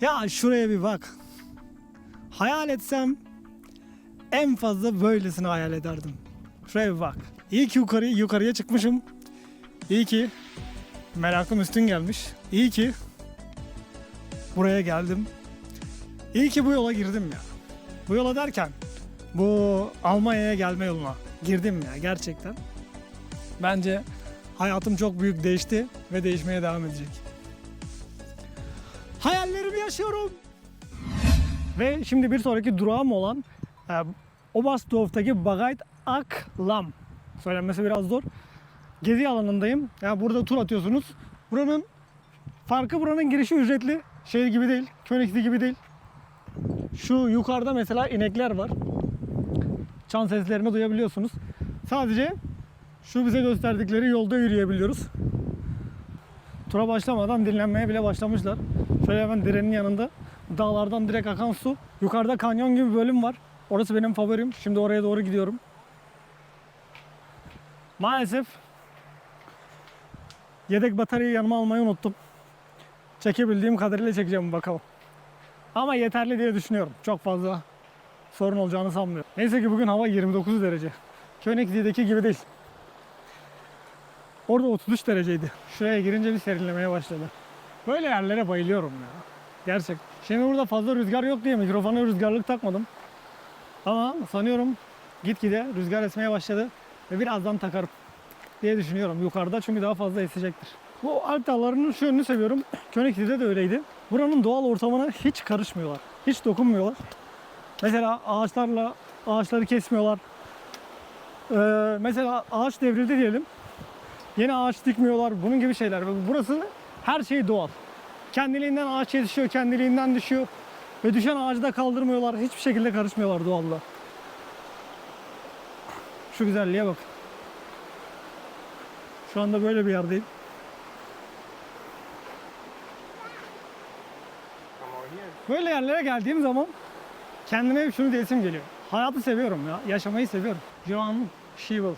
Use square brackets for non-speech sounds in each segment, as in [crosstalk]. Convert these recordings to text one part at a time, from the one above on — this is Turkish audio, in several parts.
Ya şuraya bir bak. Hayal etsem en fazla böylesini hayal ederdim. Şuraya bir bak. İyi ki yukarı, yukarıya çıkmışım. İyi ki merakım üstün gelmiş. İyi ki buraya geldim. İyi ki bu yola girdim ya. Bu yola derken bu Almanya'ya gelme yoluna girdim ya gerçekten. Bence hayatım çok büyük değişti ve değişmeye devam edecek. Hayallerimi yaşıyorum. Ve şimdi bir sonraki durağım olan e, Oberstdorf'taki Bagait Aklam. Söylenmesi biraz zor. Gezi alanındayım. Ya burada tur atıyorsunuz. Buranın farkı buranın girişi ücretli. Şey gibi değil. Königs'i gibi değil. Şu yukarıda mesela inekler var. Çan seslerini duyabiliyorsunuz. Sadece şu bize gösterdikleri yolda yürüyebiliyoruz. Tura başlamadan dinlenmeye bile başlamışlar. Şöyle hemen direnin yanında dağlardan direkt akan su. Yukarıda kanyon gibi bir bölüm var. Orası benim favorim. Şimdi oraya doğru gidiyorum. Maalesef yedek bataryayı yanıma almayı unuttum. Çekebildiğim kadarıyla çekeceğim bakalım. Ama yeterli diye düşünüyorum. Çok fazla sorun olacağını sanmıyorum. Neyse ki bugün hava 29 derece. Königsee'deki gibi değil. Orada 33 dereceydi. Şuraya girince bir serinlemeye başladı. Böyle yerlere bayılıyorum ya. Gerçek. Şimdi burada fazla rüzgar yok diye mikrofona rüzgarlık takmadım. Ama sanıyorum gitgide rüzgar esmeye başladı ve birazdan takarım diye düşünüyorum yukarıda çünkü daha fazla esecektir. Bu Alp dağlarının şu yönünü seviyorum. [clears throat] Königsee'de de öyleydi. Buranın doğal ortamına hiç karışmıyorlar. Hiç dokunmuyorlar. Mesela ağaçlarla ağaçları kesmiyorlar. Ee, mesela ağaç devrildi diyelim. Yeni ağaç dikmiyorlar. Bunun gibi şeyler. Burası her şey doğal. Kendiliğinden ağaç yetişiyor, kendiliğinden düşüyor. Ve düşen ağacı da kaldırmıyorlar. Hiçbir şekilde karışmıyorlar doğalla. Şu güzelliğe bak. Şu anda böyle bir yerdeyim. Böyle yerlere geldiğim zaman kendime hep şunu diyesim geliyor. Hayatı seviyorum ya. Yaşamayı seviyorum. Joan Schiebel.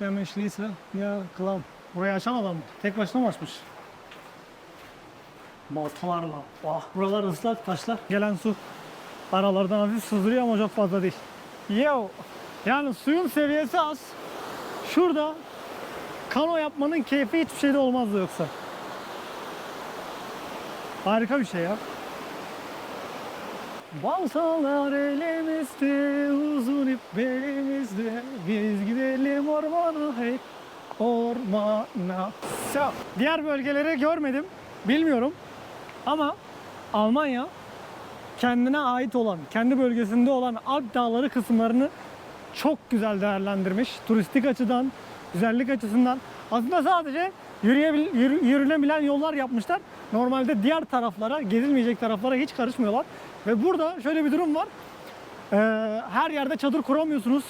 Schließe ya Klam. Burayı açan adam mı? Tek başına mı açmış? Baltalarla. Vah. Buralar ıslak taşlar. Gelen su aralardan hafif sızdırıyor ama çok fazla değil. Yo. Yani suyun seviyesi az. Şurada kano yapmanın keyfi hiçbir şeyde olmazdı yoksa. Harika bir şey ya. Baltalar elimizde, uzun ip belimizde. Biz gidelim ormana hey, ormana. So, diğer bölgeleri görmedim, bilmiyorum. Ama Almanya kendine ait olan, kendi bölgesinde olan Alp dağları kısımlarını çok güzel değerlendirmiş. Turistik açıdan, güzellik açısından. Aslında sadece yürüyebil, yürü- yürünebilen yollar yapmışlar. Normalde diğer taraflara, gezilmeyecek taraflara hiç karışmıyorlar. Ve burada şöyle bir durum var. Ee, her yerde çadır kuramıyorsunuz.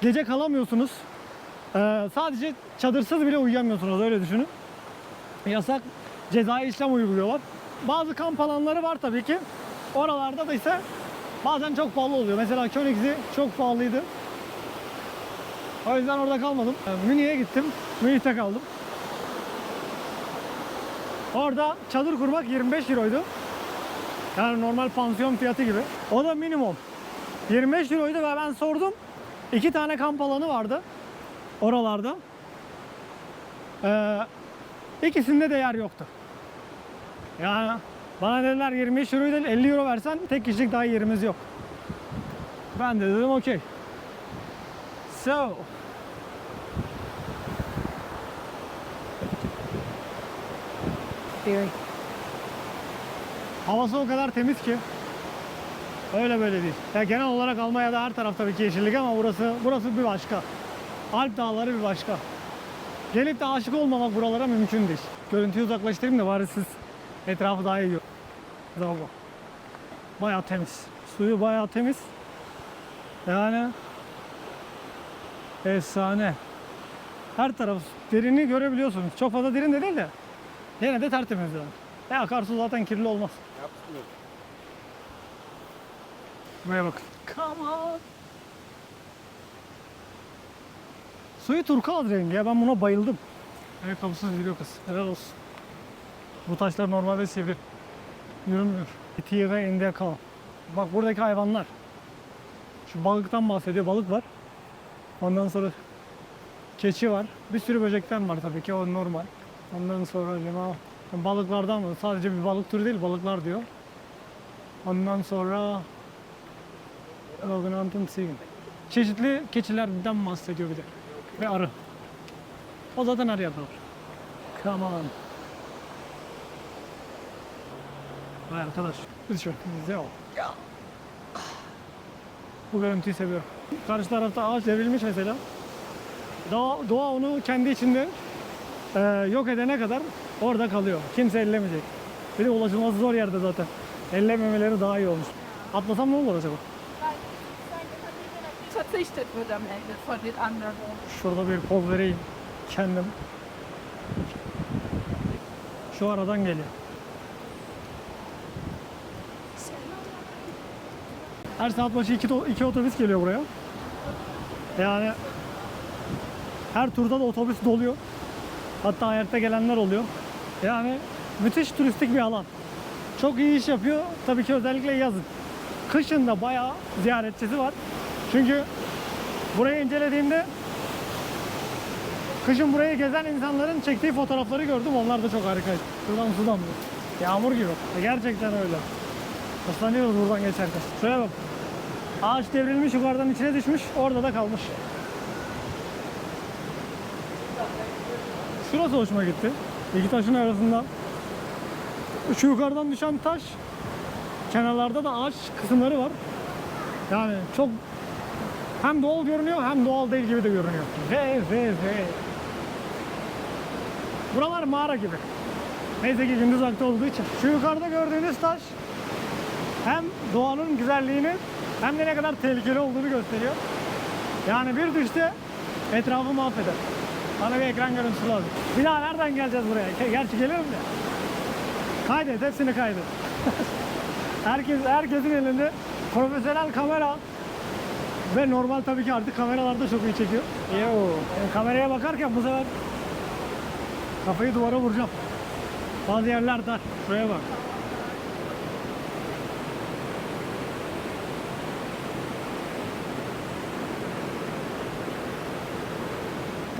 Gece kalamıyorsunuz. Ee, sadece çadırsız bile uyuyamıyorsunuz öyle düşünün. Yasak cezai işlem uyguluyorlar. Bazı kamp alanları var tabii ki. Oralarda da ise bazen çok pahalı oluyor. Mesela Königsee çok pahalıydı. O yüzden orada kalmadım. Ee, Münih'e gittim. Münih'te kaldım. Orada çadır kurmak 25 euroydu. Yani normal pansiyon fiyatı gibi. O da minimum. 25 euroydu ve ben sordum. İki tane kamp alanı vardı. Oralarda. Ee, ikisinde de yer yoktu. Yani bana dediler 25 euro değil 50 euro versen tek kişilik daha yerimiz yok. Ben de dedim okey. So. Havası o kadar temiz ki. Öyle böyle değil. Ya genel olarak Almanya'da her taraf tabii ki yeşillik ama burası burası bir başka. Alp dağları bir başka. Gelip de aşık olmamak buralara mümkün değil. Görüntüyü uzaklaştırayım da bari siz etrafı daha iyi görün. Bravo. Bayağı temiz. Suyu bayağı temiz. Yani efsane. Her taraf derini görebiliyorsunuz. Çok fazla derin de değil de yine de tertemiz yani. E akarsu zaten kirli olmaz. Absolut. Buraya bakın. Come on. Suyu turkuaz rengi ya ben buna bayıldım. Ayakkabısız gidiyor kız. Helal olsun. Bu taşlar normalde sivri. Yürümüyor. Tiere in der Kau. Bak buradaki hayvanlar. Şu balıktan bahsediyor. Balık var. Ondan sonra keçi var. Bir sürü böcekten var tabii ki. O normal. Ondan sonra acaba balıklardan mı? Sadece bir balık türü değil balıklar diyor. Ondan sonra Rognant'ın Sigin. Çeşitli keçilerden bahsediyor bir de. Ve arı. O zaten her yerde var. Come on. Vay arkadaş. Lütfen bize ol. Bu görüntüyü seviyorum. Karşı tarafta ağaç devrilmiş mesela. Doğa, doğa onu kendi içinde e, yok edene kadar orada kalıyor. Kimse ellemeyecek. Bir de ulaşılması zor yerde zaten. Ellememeleri daha iyi olmuş. Atlasam ne olur acaba? verzichtet wird am Ende von den anderen. Şurada bir poz vereyim kendim. Şu aradan geliyor. Her saat başı iki, iki otobüs geliyor buraya. Yani her turda da otobüs doluyor. Hatta ayakta gelenler oluyor. Yani müthiş turistik bir alan. Çok iyi iş yapıyor. Tabii ki özellikle yazın. Kışın da bayağı ziyaretçisi var. Çünkü burayı incelediğimde Kışın burayı gezen insanların çektiği fotoğrafları gördüm. Onlar da çok harikaydı. Şuradan su damlıyor. Yağmur gibi. Gerçekten öyle. Islanıyoruz buradan geçerken. Şuraya bak. Ağaç devrilmiş yukarıdan içine düşmüş. Orada da kalmış. Şurası hoşuma gitti. İki taşın arasında. Şu yukarıdan düşen taş. Kenarlarda da ağaç kısımları var. Yani çok hem doğal görünüyor hem doğal değil gibi de görünüyor. Ve ve ve. Buralar mağara gibi. Neyse ki gündüz vakti olduğu için. Şu yukarıda gördüğünüz taş hem doğanın güzelliğini hem de ne kadar tehlikeli olduğunu gösteriyor. Yani bir düşte etrafı mahveder. Bana bir ekran görüntüsü lazım. Bir daha nereden geleceğiz buraya? Ge- Gerçi gelirim de. Kaydet, hepsini kaydet. [laughs] Herkes, herkesin elinde profesyonel kamera ve normal tabii ki artık kameralar da çok iyi çekiyor. Yo, yani kameraya bakarken bu sefer kafayı duvara vuracağım. Bazı yerler dar. Şuraya bak.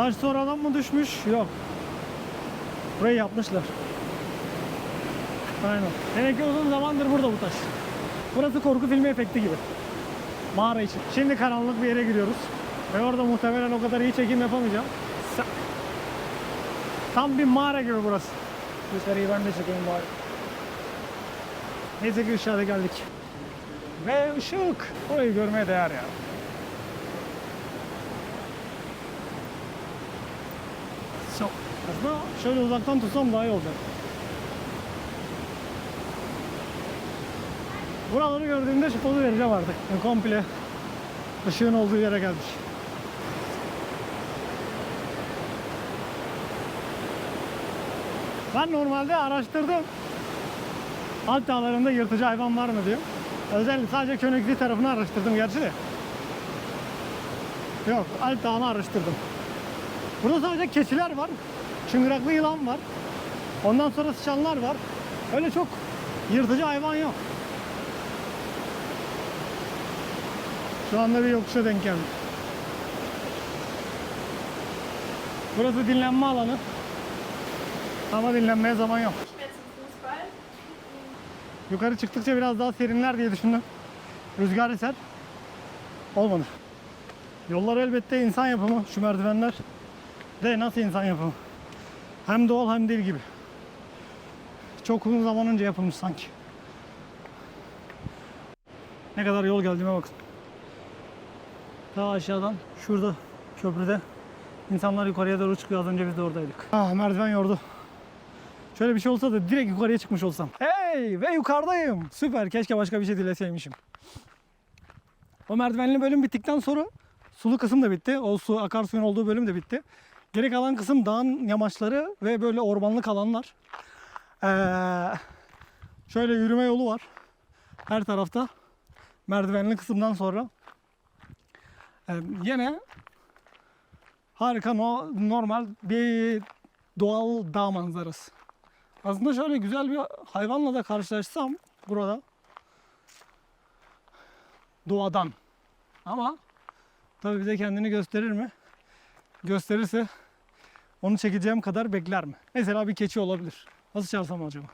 Taş sonradan mı düşmüş? Yok. Burayı yapmışlar. Aynen. Demek ki uzun zamandır burada bu taş. Burası korku filmi efekti gibi. Mağara için. Şimdi karanlık bir yere giriyoruz. Ve orada muhtemelen o kadar iyi çekim yapamayacağım. Tam bir mağara gibi burası. Dışarıyı ben de çekeyim bari. Neyse ki ışığa da geldik. Ve ışık. Burayı görmeye değer ya. So, aslında şöyle uzaktan tutsam daha iyi olacak. Buraları gördüğümde şu pozu vereceğim artık. Yani komple ışığın olduğu yere geldik. Ben normalde araştırdım. Alp dağlarında yırtıcı hayvan var mı diye. Özellikle sadece Königli tarafını araştırdım gerçi de. Yok, Alp Dağı'nı araştırdım. Burada sadece keçiler var. Çıngıraklı yılan var. Ondan sonra sıçanlar var. Öyle çok yırtıcı hayvan yok. Şu anda bir yokuşa denk geldik. Burası dinlenme alanı. Ama dinlenmeye zaman yok. Yukarı çıktıkça biraz daha serinler diye düşündüm. Rüzgar eser. Olmadı. Yollar elbette insan yapımı. Şu merdivenler de nasıl insan yapımı? Hem doğal hem değil gibi. Çok uzun zaman önce yapılmış sanki. Ne kadar yol geldiğime bakın. Daha aşağıdan şurada köprüde insanlar yukarıya doğru çıkıyor. Az önce biz de oradaydık. Ah merdiven yordu. Şöyle bir şey olsa da direkt yukarıya çıkmış olsam. Hey ve yukarıdayım. Süper. Keşke başka bir şey dileseymişim. O merdivenli bölüm bittikten sonra sulu kısım da bitti. O su akarsuyun olduğu bölüm de bitti. Geri kalan kısım dağın yamaçları ve böyle ormanlık alanlar. Ee, şöyle yürüme yolu var. Her tarafta. Merdivenli kısımdan sonra. Ee, yine harika no, normal bir doğal dağ manzarası. Aslında şöyle güzel bir hayvanla da karşılaşsam burada doğadan. Ama tabii bize kendini gösterir mi? Gösterirse onu çekeceğim kadar bekler mi? Mesela bir keçi olabilir. Nasıl çalsam acaba?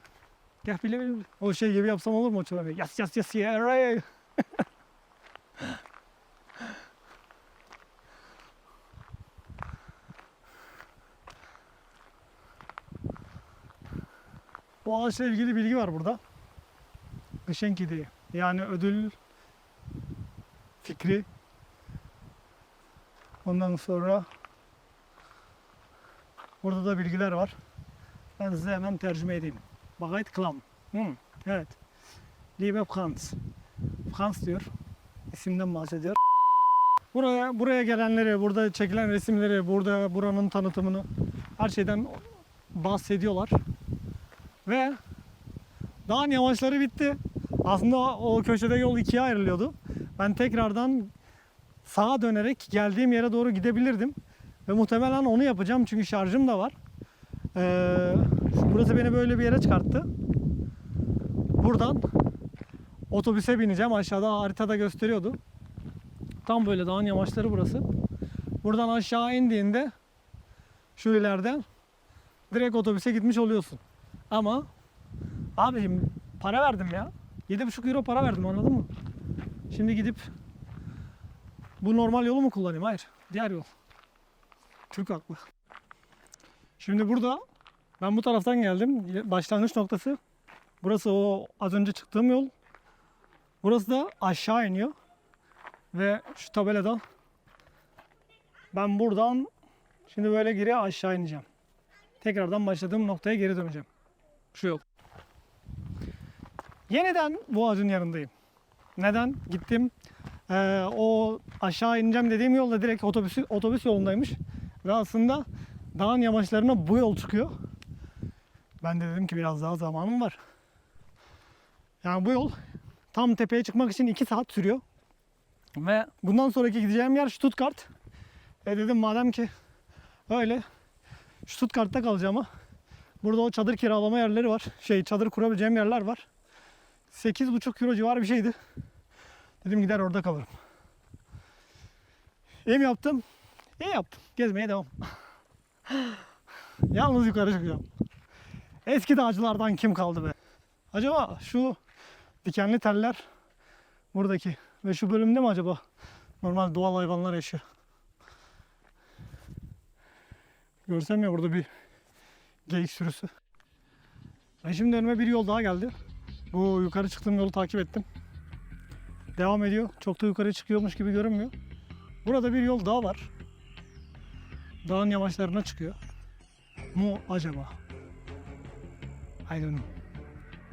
Gel bile bile. O şey gibi yapsam olur mu çalan? Yas yas yas yeah, [laughs] Bu ağaçla ilgili bilgi var burada. Gışenki diye. Yani ödül fikri. Ondan sonra burada da bilgiler var. Ben size hemen tercüme edeyim. Bagayt Klam. Hmm, evet. Liebe Franz. Franz diyor. İsimden bahsediyor. Buraya buraya gelenleri, burada çekilen resimleri, burada buranın tanıtımını her şeyden bahsediyorlar. Ve dağın yamaçları bitti. Aslında o köşede yol ikiye ayrılıyordu. Ben tekrardan sağa dönerek geldiğim yere doğru gidebilirdim. Ve muhtemelen onu yapacağım çünkü şarjım da var. Ee, burası beni böyle bir yere çıkarttı. Buradan otobüse bineceğim. Aşağıda haritada gösteriyordu. Tam böyle dağın yamaçları burası. Buradan aşağı indiğinde şu ileriden direkt otobüse gitmiş oluyorsun. Ama abicim para verdim ya. 7,5 euro para verdim anladın mı? Şimdi gidip bu normal yolu mu kullanayım? Hayır. Diğer yol. Türk haklı. Şimdi burada ben bu taraftan geldim. Başlangıç noktası. Burası o az önce çıktığım yol. Burası da aşağı iniyor. Ve şu tabeladan ben buradan şimdi böyle geri aşağı ineceğim. Tekrardan başladığım noktaya geri döneceğim. Şu yol. Yeniden bu ağacın yanındayım. Neden? Gittim. Ee, o aşağı ineceğim dediğim yolda direkt otobüs, otobüs yolundaymış. Ve aslında dağın yamaçlarına bu yol çıkıyor. Ben de dedim ki biraz daha zamanım var. Yani bu yol tam tepeye çıkmak için 2 saat sürüyor. Ve bundan sonraki gideceğim yer Stuttgart. E dedim madem ki öyle Stuttgart'ta kalacağım Burada o çadır kiralama yerleri var. Şey çadır kurabileceğim yerler var. 8,5 euro civarı bir şeydi. Dedim gider orada kalırım. Mi yaptım? İyi yaptım. Gezmeye devam. [laughs] Yalnız yukarı çıkacağım. Eski dağcılardan kim kaldı be? Acaba şu dikenli teller buradaki ve şu bölümde mi acaba normal doğal hayvanlar yaşıyor? Görsem ya burada bir geyik sürüsü. Ben şimdi önüme bir yol daha geldi. Bu yukarı çıktığım yolu takip ettim. Devam ediyor. Çok da yukarı çıkıyormuş gibi görünmüyor. Burada bir yol daha var. Dağın yamaçlarına çıkıyor. Mu acaba? I don't know.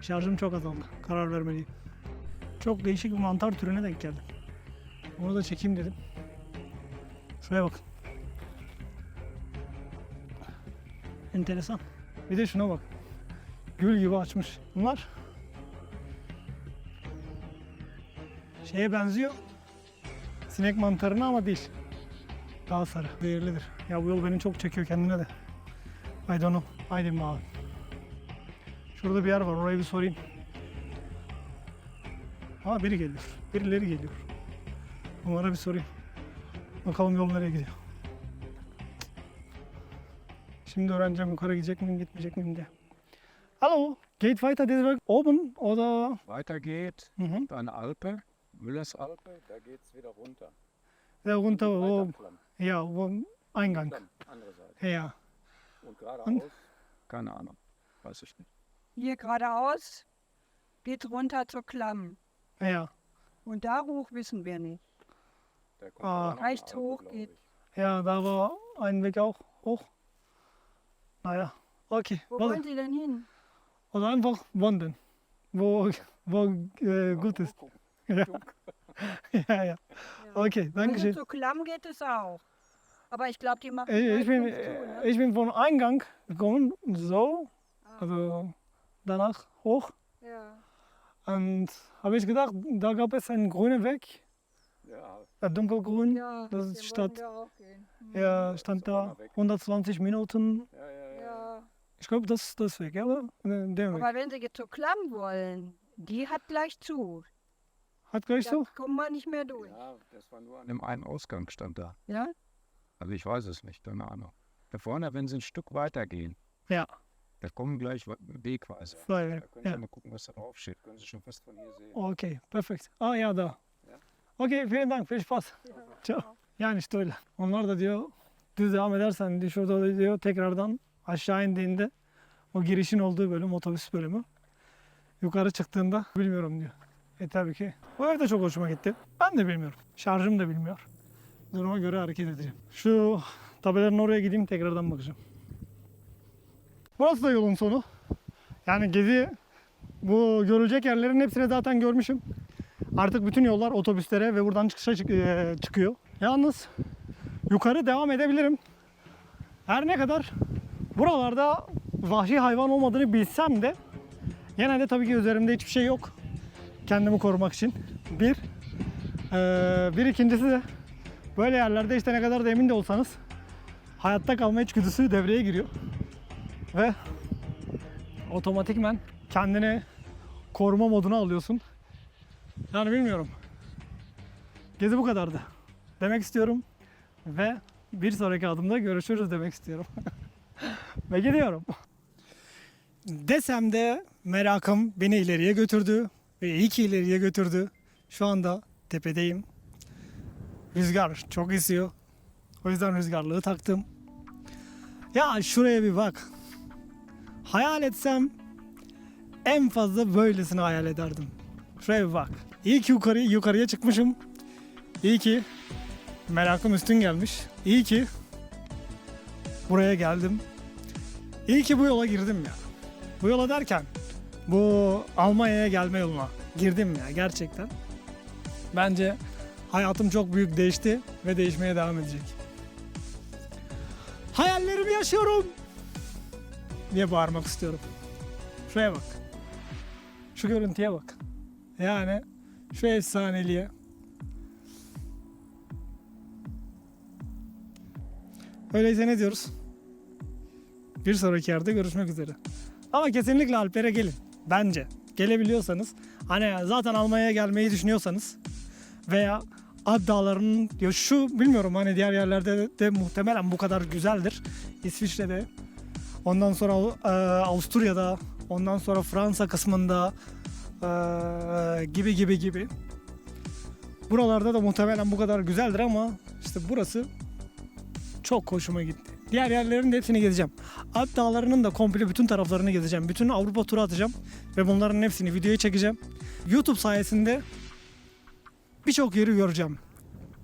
Şarjım çok azaldı. Karar vermeliyim. Çok değişik bir mantar türüne denk geldim. Onu da çekeyim dedim. Şuraya bakın. Enteresan. Bir de şuna bak. Gül gibi açmış. Bunlar şeye benziyor. Sinek mantarına ama değil. Daha sarı. Değerlidir. Ya bu yol beni çok çekiyor kendine de. I don't know. Haydi abi. Şurada bir yer var. Orayı bir sorayım. Aa biri geliyor. Birileri geliyor. Onlara bir sorayım. Bakalım yol nereye gidiyor. Şimdi öğreneceğim yukarı gidecek miyim gitmeyecek miyim diye. Hallo, geht weiter dieser Weg oben oder? Weiter geht Mhm. dann Alpe, Müllers Alpe, da geht es wieder runter. Der runter, Klamm, ja, wo Eingang. Andere Seite. Ja. Und geradeaus, keine Ahnung, weiß ich nicht. Hier geradeaus geht runter zur Klamm. Ja. Und da hoch wissen wir nicht. Der kommt Ah. da Rechts hoch geht. Ja, da war ein Weg auch hoch. Naja, okay. Wo warte. wollen Sie denn hin? Oder einfach wandern. Wo, wo äh, gut ist. Ja. [laughs] ja, ja. Okay, danke Also schön. zur Klamm geht es auch. Aber ich glaube, die machen Ich, ich, bin, uns zu, ne? ich bin vom Eingang gekommen, so, Ah, also danach hoch. ja. Und habe ich gedacht, da gab es einen grünen Weg, Ja, äh, dunkelgrün. ja, das ist den Stadt. wollten wir auch gehen. Hm. Ja, stand da 120 Minuten. ja, ja, ja. Ich glaube, das ist das Weg, ja, oder? Ne, Der Weg. Aber wenn sie jetzt zur Klamm wollen, die hat gleich zu. Hat gleich Da so? kommen wir nicht mehr durch. Ja, das war nur an dem einen Ausgang stand da. Ja? Also ich weiß es nicht, keine Ahnung. Da vorne, wenn sie ein Stück weiter gehen, Ja. da kommen gleich Wegweiser. Zwei, Da können Sie ja. mal gucken, was da drauf steht. Können Sie schon fast von hier sehen. Okay, perfect. Ah ya da. Ya. Okey, vielen Dank, viel Spaß. Ciao. Yani işte öyle. Onlar da diyor düz devam edersen diyor, şurada diyor tekrardan aşağı indiğinde o girişin olduğu bölüm otobüs bölümü. Yukarı çıktığında bilmiyorum diyor. E tabii ki. Bu ev de çok hoşuma gitti. Ben de bilmiyorum. Şarjım da bilmiyor. Duruma göre hareket edeceğim. Şu tabelerin oraya gideyim tekrardan bakacağım. Burası da yolun sonu. Yani gezi bu görülecek yerlerin hepsini zaten görmüşüm. Artık bütün yollar otobüslere ve buradan çıkışa çık- eee, çıkıyor. Yalnız yukarı devam edebilirim. Her ne kadar buralarda vahşi hayvan olmadığını bilsem de yine de tabii ki üzerimde hiçbir şey yok. Kendimi korumak için. Bir. Eee, bir ikincisi de böyle yerlerde işte ne kadar da emin de olsanız hayatta kalma içgüdüsü devreye giriyor. Ve otomatikmen kendini koruma moduna alıyorsun. Yani bilmiyorum. Gezi bu kadardı. Demek istiyorum. Ve bir sonraki adımda görüşürüz demek istiyorum. [laughs] Ve gidiyorum. Desem de merakım beni ileriye götürdü. Ve iyi ki ileriye götürdü. Şu anda tepedeyim. Rüzgar çok esiyor. O yüzden rüzgarlığı taktım. Ya şuraya bir bak. Hayal etsem en fazla böylesini hayal ederdim. Şuraya bir bak. İyi ki yukarı, yukarıya çıkmışım. İyi ki merakım üstün gelmiş. İyi ki buraya geldim. İyi ki bu yola girdim ya. Bu yola derken bu Almanya'ya gelme yoluna girdim ya gerçekten. Bence hayatım çok büyük değişti ve değişmeye devam edecek. Hayallerimi yaşıyorum diye bağırmak istiyorum. Şuraya bak. Şu görüntüye bak. Yani şu efsaneliğe. Öyleyse ne diyoruz? Bir sonraki yerde görüşmek üzere. Ama kesinlikle Alper'e gelin. Bence. Gelebiliyorsanız. Hani zaten Almanya'ya gelmeyi düşünüyorsanız. Veya Alp Dağları'nın ya şu bilmiyorum hani diğer yerlerde de, de muhtemelen bu kadar güzeldir. İsviçre'de. Ondan sonra e, Avusturya'da. Ondan sonra Fransa kısmında. e, gibi gibi gibi. Buralarda da muhtemelen bu kadar güzeldir ama işte burası çok hoşuma gitti. Diğer yerlerin de hepsini gezeceğim. Alp dağlarının da komple bütün taraflarını gezeceğim. Bütün Avrupa turu atacağım ve bunların hepsini videoya çekeceğim. YouTube sayesinde birçok yeri göreceğim.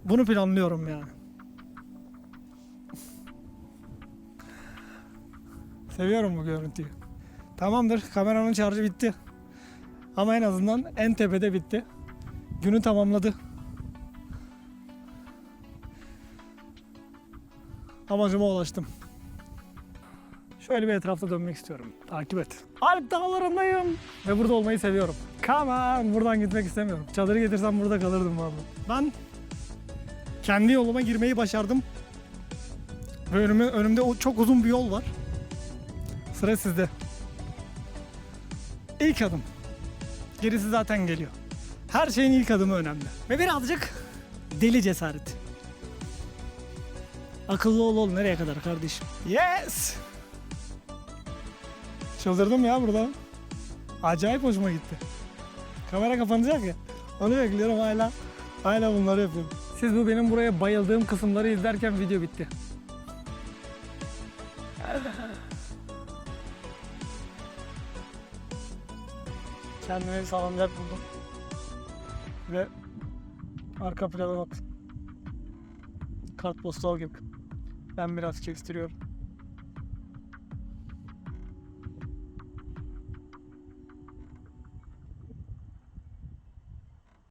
Bunu planlıyorum yani. Seviyorum bu görüntüyü. Tamamdır kameranın şarjı bitti. Ama en azından en tepede bitti. Günü tamamladı. Amacıma ulaştım. Şöyle bir etrafta dönmek istiyorum. Takip et. Alp dağlarındayım. Ve burada olmayı seviyorum. Come on. Buradan gitmek istemiyorum. Çadırı getirsem burada kalırdım vallahi. Ben kendi yoluma girmeyi başardım. Ve önüme, önümde çok uzun bir yol var. Sıra sizde. İlk adım. Gerisi zaten geliyor. Her şeyin ilk adımı önemli. Ve birazcık deli cesaret. Akıllı ol ol nereye kadar kardeşim? Yes! Çıldırdım ya burada. Acayip hoşuma gitti. Kamera kapanacak ya. Onu bekliyorum hala. Hala bunları yapıyorum. Siz bu benim buraya bayıldığım kısımları izlerken video bitti. [laughs] Kendime bir salıncak buldum. Ve arka plana bak. Kartpostal gibi. Ben biraz kestiriyorum.